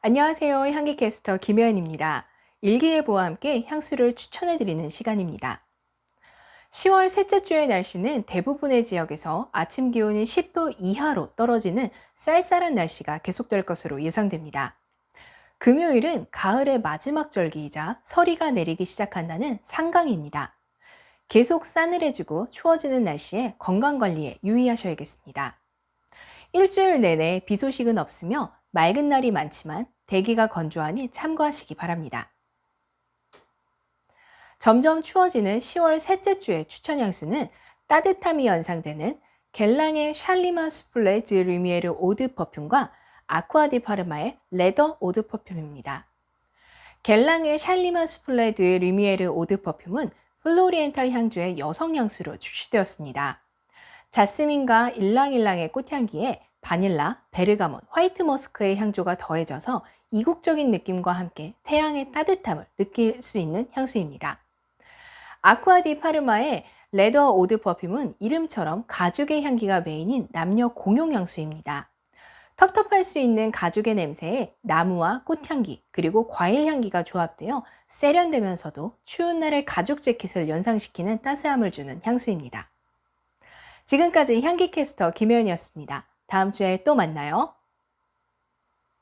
안녕하세요. 향기캐스터 김혜연입니다. 일기예보와 함께 향수를 추천해드리는 시간입니다. 10월 셋째 주의 날씨는 대부분의 지역에서 아침 기온이 10도 이하로 떨어지는 쌀쌀한 날씨가 계속될 것으로 예상됩니다. 금요일은 가을의 마지막 절기이자 서리가 내리기 시작한다는 상강입니다. 계속 싸늘해지고 추워지는 날씨에 건강관리에 유의하셔야겠습니다. 일주일 내내 비 소식은 없으며 맑은 날이 많지만 대기가 건조하니 참고하시기 바랍니다. 점점 추워지는 10월 셋째 주의 추천 향수는 따뜻함이 연상되는 겔랑의 샬리마 수플레 드 루미에르 오드 퍼퓸과 아쿠아디 파르마의 레더 오드 퍼퓸입니다. 겔랑의 샬리마 수플레 드 루미에르 오드 퍼퓸은 플로리엔탈 향주의 여성 향수로 출시되었습니다. 자스민과 일랑일랑의 꽃향기에 바닐라, 베르가몬, 화이트 머스크의 향조가 더해져서 이국적인 느낌과 함께 태양의 따뜻함을 느낄 수 있는 향수입니다. 아쿠아디 파르마의 레더 오드 퍼퓸은 이름처럼 가죽의 향기가 메인인 남녀 공용 향수입니다. 텁텁할 수 있는 가죽의 냄새에 나무와 꽃향기 그리고 과일 향기가 조합되어 세련되면서도 추운 날의 가죽 재킷을 연상시키는 따스함을 주는 향수입니다. 지금까지 향기캐스터 김혜연이었습니다. 다음 주에 또 만나요.